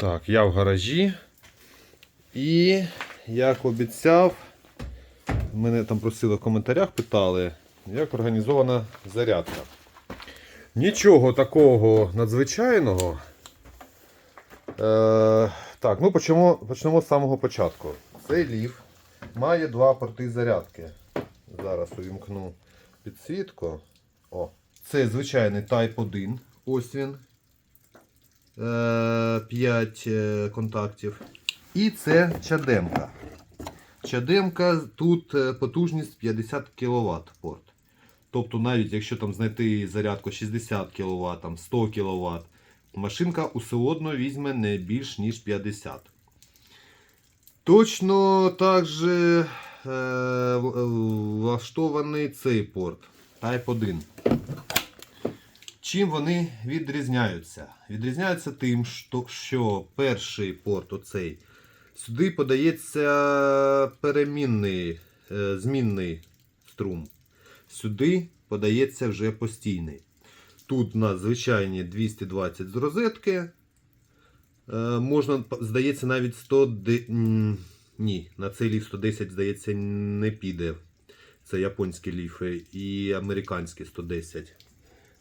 Так, я в гаражі. І як обіцяв, мене там просили в коментарях, питали, як організована зарядка. Нічого такого надзвичайного. Е, так, ну почнемо, почнемо з самого початку. Цей лів має два порти зарядки. Зараз увімкну підсвітку. О, це звичайний Type 1. Ось він. 5 контактів. І це чадемка. Чадемка тут е, потужність 50 кВт порт. Тобто, навіть якщо там знайти зарядку 60 кВт, там 100 кВт, машинка усе одно візьме не більш ніж 50. Точно так же е, е, влаштований цей порт Type 1. Чим вони відрізняються? Відрізняються тим, що, перший порт, оцей, сюди подається перемінний, е, змінний струм. Сюди подається вже постійний. Тут у нас звичайні 220 з розетки. Е, можна, здається, навіть 100. Ні, на цей ліф 110, здається, не піде. Це японські ліфи і американські 110.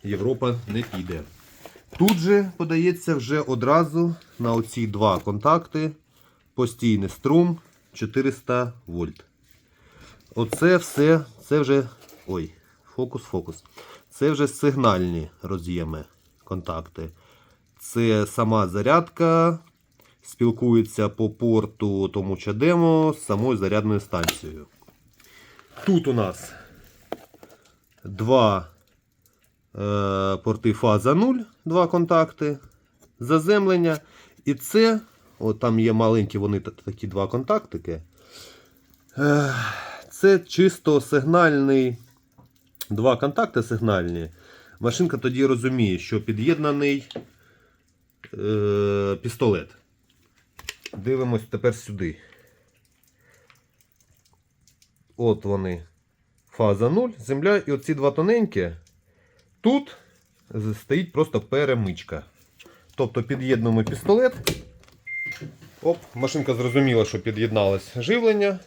Європа не піде. Тут же подається вже одразу на оці два контакти постійний струм 400 вольт. Оце все, це вже. Ой, фокус, фокус. Це вже сигнальні роз'єми контакти. Це сама зарядка. Спілкується по порту тому чадемо з самою зарядною станцією. Тут у нас два порти фаза 0, два контакти, заземлення. І це, от там є маленькі вони такі два контактики. Е, це чисто сигнальний, два контакти сигнальні. Машинка тоді розуміє, що під'єднаний е, пістолет. Дивимось тепер сюди. От вони. Фаза 0, земля і оці два тоненькі. Тут стоїть просто перемичка. Тобто під'єднуємо пістолет. Оп, машинка зрозуміла, що під'єдналось живлення.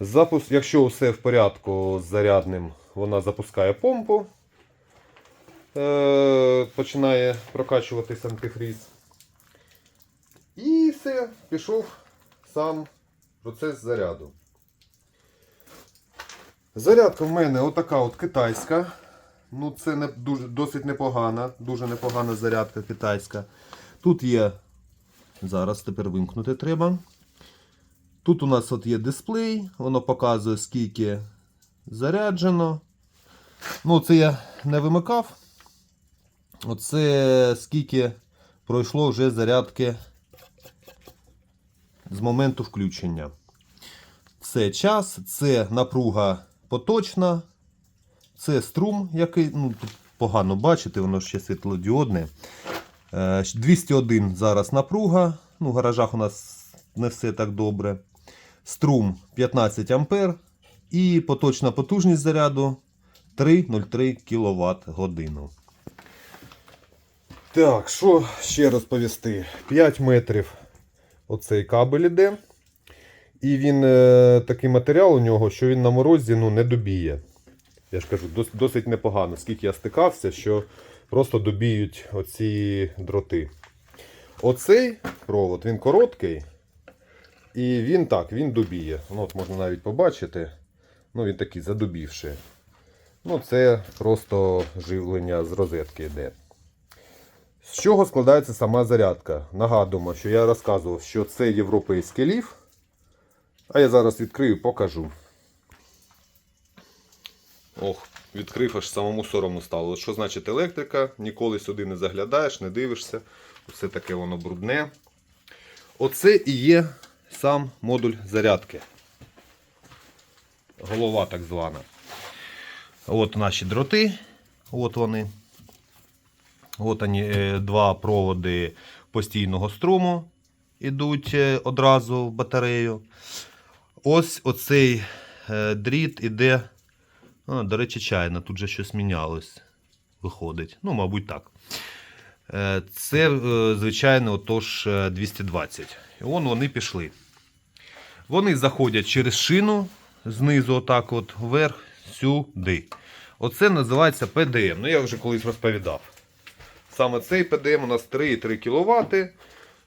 Запуск, якщо все в порядку з зарядним, вона запускає помпу. Е, починає прокачуватись антифріз. І все, пішов сам процес заряду. Зарядка в мене отака от китайська. Ну, це не дуже, досить непогана, дуже непогана зарядка китайська. Тут є. Зараз тепер вимкнути треба. Тут у нас от є дисплей, воно показує, скільки заряджено. Ну, це я не вимикав. Оце скільки пройшло вже зарядки з моменту включення. Це час, це напруга поточна, це струм, який ну, тут погано бачите, воно ще світлодіодне. Е, 201 зараз напруга. Ну, в гаражах у нас не все так добре. Струм 15 ампер і поточна потужність заряду 3,03 кВт годину. Так, що ще розповісти? 5 метрів оцей кабель іде. І він е, такий матеріал у нього, що він на морозі ну, не добіє. Я ж кажу, досить непогано, скільки я стикався, що просто добіють оці дроти. Оцей провод, він короткий. І він так, він добіє. Ну, от можна навіть побачити. Ну, він такий задубівший. Ну, це просто живлення з розетки йде. З чого складається сама зарядка? Нагадуємо, що я розказував, що це європейський ліф. А я зараз відкрию і покажу. Ох, відкрив аж самому соромно стало. Що значить електрика? Ніколи сюди не заглядаєш, не дивишся. Все таке воно брудне. Оце і є сам модуль зарядки. Голова так звана. От наші дроти. От вони. От вони, е, два проводи постійного струму ідуть е, одразу в батарею. Ось оцей е, дріт іде. А, до речі, чайна, тут же щось мінялось. Виходить. Ну, мабуть, так. Е, Це, е, звичайно, отож е, 220. І вон вони пішли. Вони заходять через шину знизу, отак от, вверх, сюди. Оце називається ПДМ. Ну, я вже колись розповідав. Саме цей ПДМ у нас 3,3 кВт,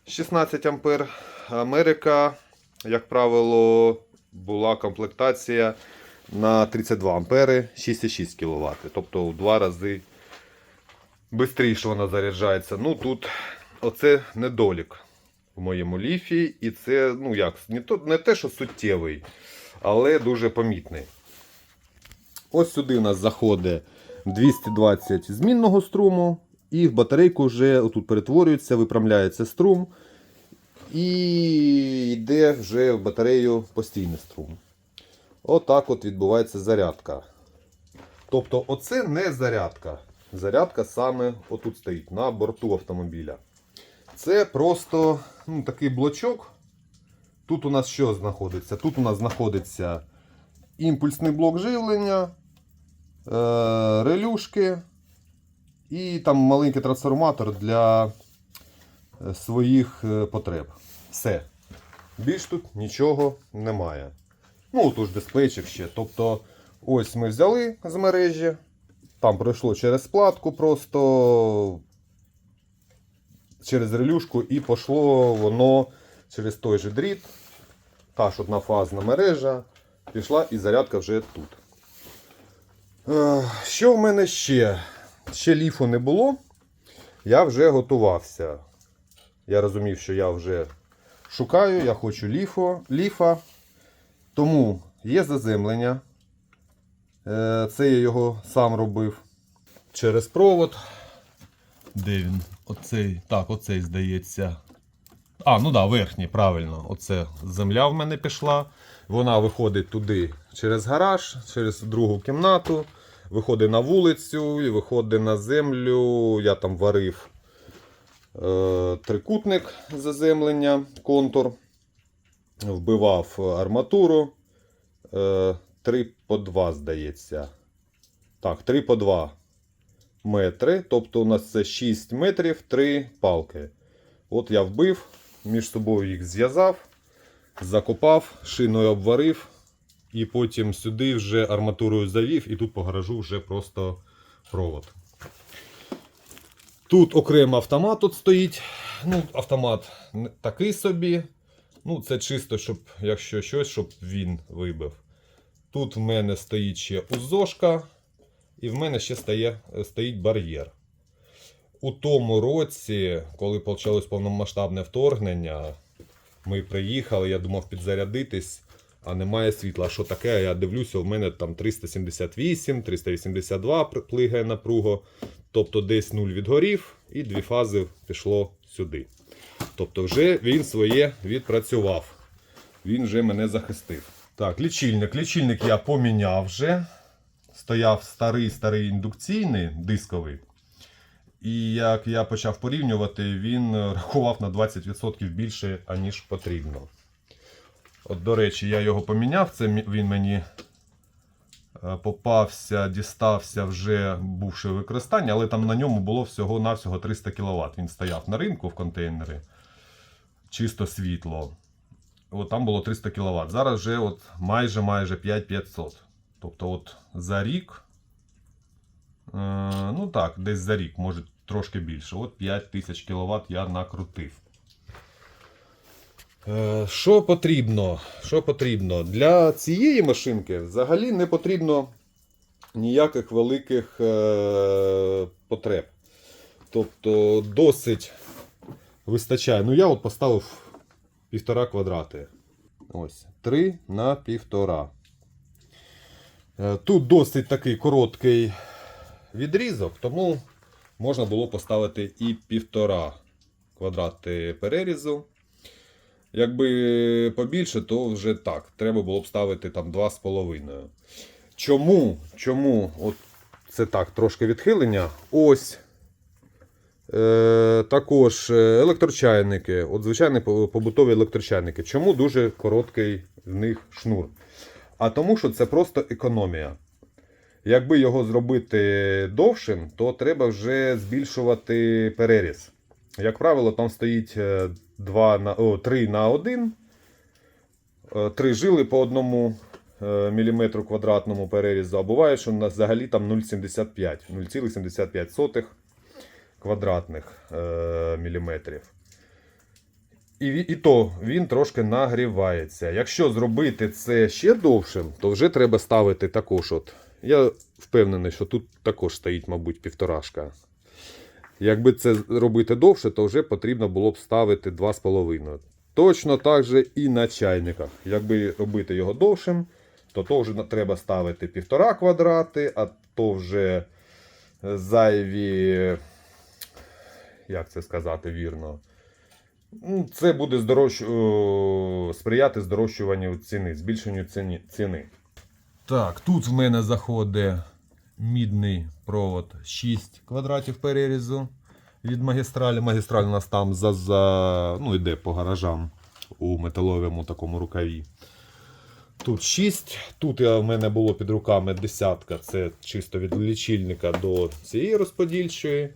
16 А. Америка, як правило, була комплектація на 32 ампери 6,6 кВт. Тобто в два рази швидше вона заряджається. Ну тут оце недолік в моєму ліфі. І це, ну як, не, то, не те, що суттєвий, але дуже помітний. Ось сюди у нас заходить 220 змінного струму, і в батарейку вже отут перетворюється, виправляється струм. І йде вже в батарею постійний струм. Отак от відбувається зарядка. Тобто, оце не зарядка. Зарядка саме отут стоїть на борту автомобіля. Це просто ну, такий блочок. Тут у нас що знаходиться? Тут у нас знаходиться імпульсний блок живлення, е, релюшки і там маленький трансформатор для е, своїх е, потреб. Все. Більш тут нічого немає. Ну, тут ж дисплейчик ще. Тобто, ось ми взяли з мережі. Там пройшло через платку просто через релюшку і пішло воно через той же дріт. Та ж однофазна мережа. Пішла і зарядка вже тут. Е, Що в мене ще? Ще ліфу не було. Я вже готувався. Я розумів, що я вже шукаю, я хочу ліфо, ліфа. Тому є заземлення. Е, Це я його сам робив через провод. Де він? Оцей. Так, оцей здається. А, ну да, верхній, правильно. Оце земля в мене пішла. Вона виходить туди через гараж, через другу кімнату, виходить на вулицю і виходить на землю. Я там варив е, трикутник заземлення, контур, вбивав арматуру. Е, 3 по 2, здається. Так, 3 по 2 метри. Тобто у нас це 6 метрів 3 палки. От я вбив, між собою їх зв'язав, закопав, шиною обварив. І потім сюди вже арматурою завів, і тут по гаражу вже просто провод. Тут окремо автомат тут стоїть. Ну, автомат такий собі. Ну, це чисто, щоб, якщо щось, щоб він вибив. Тут в мене стоїть ще узошка, і в мене ще стає, стоїть бар'єр. У тому році, коли почалось повномасштабне вторгнення, ми приїхали, я думав підзарядитись, а немає світла. Що таке? Я дивлюся, у мене там 378, 382 при- плигає напруга. Тобто десь нуль відгорів і дві фази пішло сюди. Тобто вже він своє відпрацював. Він вже мене захистив. Так, лічильник. Лічильник я поміняв вже. Стояв старий старий індукційний дисковий. І як я почав порівнювати, він рахував на 20% більше, аніж потрібно. От, до речі, я його поміняв. Це він мені е, попався, дістався вже бувши в використанні, але там на ньому було всього-навсього 300 кВт. Він стояв на ринку в контейнері. Чисто світло. От там було 300 кВт. Зараз вже от майже майже 5500. Тобто, от за рік. Е, ну так, десь за рік, може трошки більше. От 5000 кВт я накрутив. Е, Що потрібно? Що потрібно? Для цієї машинки взагалі не потрібно ніяких великих е, потреб. Тобто досить вистачає. Ну, я от поставив півтора квадрати. Ось, 3 на півтора. Е, Тут досить такий короткий відрізок, тому можна було поставити і півтора квадрати перерізу. Якби побільше, то вже так. Треба було б ставити там 2,5. Чому? Чому? От це так, трошки відхилення. Ось. Е, також е, електрочайники. От звичайні побутові електрочайники. Чому дуже короткий в них шнур? А тому, що це просто економія. Якби його зробити довшим, то треба вже збільшувати переріз. Як правило, там стоїть 2 на, о, 3 на 1, 3 жили по одному е, міліметру квадратному перерізу, а буває, що взагалі там 0,75 0,75 квадратних е, міліметрів. І, і то він трошки нагрівається. Якщо зробити це ще довшим, то вже треба ставити також. От. Я впевнений, що тут також стоїть, мабуть, півторашка. Якби це робити довше, то вже потрібно було б ставити 2,5. Точно так же і на чайниках. Якби робити його довшим, то то вже треба ставити 1,5 квадрати, а то вже зайві. Як це сказати вірно? Ну, Це буде здорож... сприяти здорожчуванню ціни, збільшенню ціни. Так, тут в мене заходить мідний провод 6 квадратів перерізу від магістралі. Магістраль у нас там за, за... Ну, йде по гаражам у металовому такому рукаві. Тут 6. Тут в мене було під руками десятка. Це чисто від лічильника до цієї розподільчої.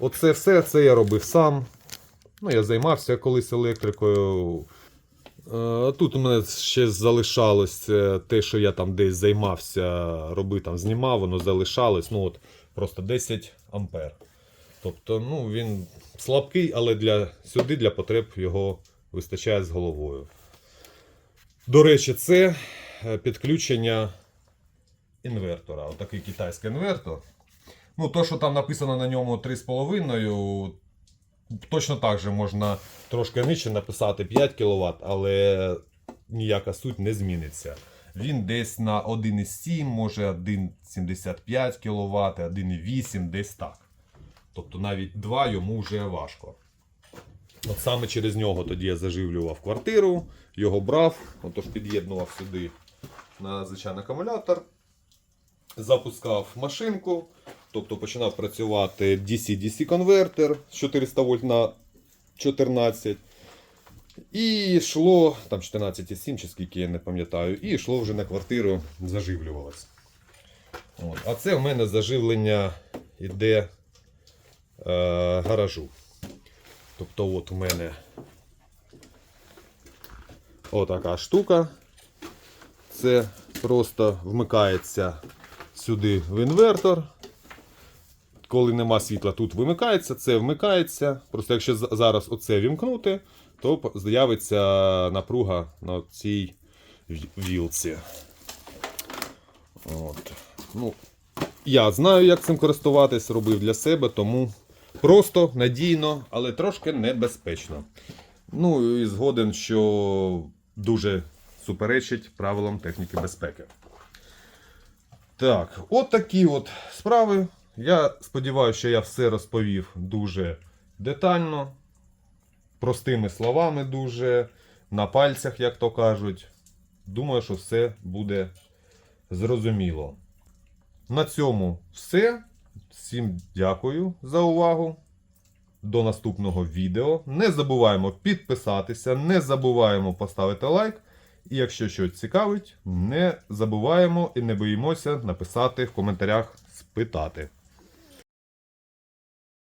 Оце все це я робив сам. Ну, я займався колись електрикою. Е, Тут у мене ще залишалось е, те, що я там десь займався, робив там, знімав, воно залишалось. Ну, от, просто 10 ампер. Тобто, ну, він слабкий, але для, сюди для потреб його вистачає з головою. До речі, це е, підключення інвертора. Отакий китайський інвертор. Ну, то, що там написано на ньому 3,5, точно так же можна трошки нижче написати 5 кВт, але ніяка суть не зміниться. Він десь на 1,7, може 1,75 кВт, 1,8, десь так. Тобто навіть 2 йому вже важко. От саме через нього тоді я заживлював квартиру, його брав, отож під'єднував сюди на звичайний акумулятор, запускав машинку, тобто починав працювати DC-DC конвертер з 400 вольт на 14. І йшло, там 14,7 чи скільки я не пам'ятаю, і йшло вже на квартиру, заживлювалося. От. А це в мене заживлення йде е, гаражу. Тобто от у мене отака штука. Це просто вмикається сюди в інвертор. Коли нема світла, тут вимикається, це вмикається. Просто якщо зараз оце вімкнути, то з'явиться напруга на цій вілці. От. Ну, я знаю, як цим користуватись, робив для себе, тому просто, надійно, але трошки небезпечно. Ну і згоден, що дуже суперечить правилам техніки безпеки. Так, от такі от справи. Я сподіваюся, що я все розповів дуже детально, простими словами, дуже, на пальцях, як то кажуть. Думаю, що все буде зрозуміло. На цьому все. Всім дякую за увагу. До наступного відео. Не забуваємо підписатися, не забуваємо поставити лайк. І якщо щось цікавить, не забуваємо і не боїмося написати в коментарях спитати.